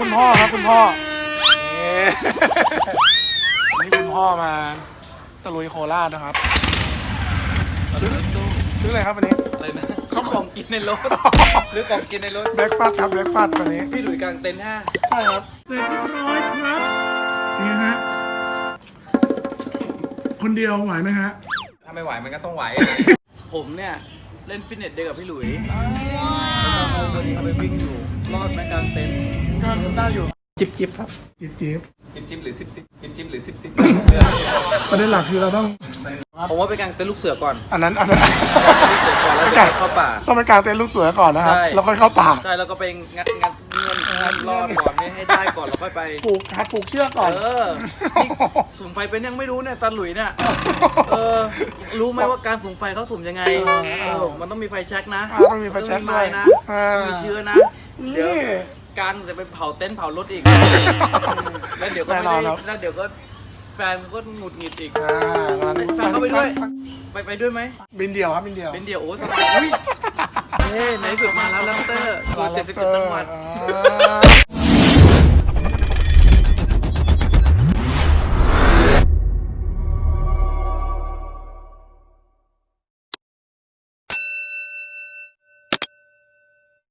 คุณพ่อครับคุณพ่อนี่วันนี่คุณพ่อมาตะลุยโคราชนะครับ ซื้อซื้ออะไรครับวันนี้ อะไรนะเขาของกินในรถ หรือของกินในรถ แบล็กฟาดครับแบล็กฟาดวันนี้ พี่หลุยส์กลางเต็นท์ห้าใช่ครับ เสร็จเรียบร้อยครับ นี่ฮะ คนเดียวไหวไหมฮะ ถ้าไม่ไหวมันก็ต้องไหว ผมเนี่ย เล่นฟิตเนสเดียวกับพี่หลุยส์แล้วก็เอาวันนี้เอาไปวิ่งอยู่ รอดไหมกลางเต็นท์ ก็ได้อยู่จิบจิบครับจีบจีบจิบจิบหรือสิบสิบจิบจิบหรือสิบสิบประเด็นหลักคือเราต้อง ผมว่าไปกลางเต็นท์ลูกเสือก่อนอันนั้นอันนั้นลูกเสือก่อนแล้วเดี๋ยวเข้าป่า ต้องไปกางเต็นท์ลูกเสือก่อนนะครับใช่ แล้วค่อยเข้าป่าใช่แล้วก็ไปงัดงัดเงื่อนงัดรอดก่อนให้ให้ได้ก่อนแล้วค่อยไป ปลูกหัดปลูกเชือกก่อน เออนี่สุมไฟเป็นยังไม่รู้เนี่ยตาหลุยเนี่ยเออรู้ไหมว่าการสุมไฟเขาสุมยังไงเออเออมันต้องมีไฟแช็กนะอ่าต้องมีไฟแช็กต้องด้วยไม้นะอ่า ต้องมีเชื้อนะ เดี๋ยว นี่ กลางจะไปเผาเต็นท์เผารถอีก แล้วเดี๋ยวก็แน่ไม่นอได้นครับแล้วเดี๋ยวก็แฟนก็หงุดหงิดอีก อ่ากำลังแฟนเข้าไปด้วย ไปไปด้วยไหมบินเดียวครับบินเดียวเป็นเดี๋ยวโอ้สบายอุ้ยเฮ้ในที่สุดมาแล้วแลมเตอร์ตัวเจ็ดสิบเจ็ดจังหวัด อ่า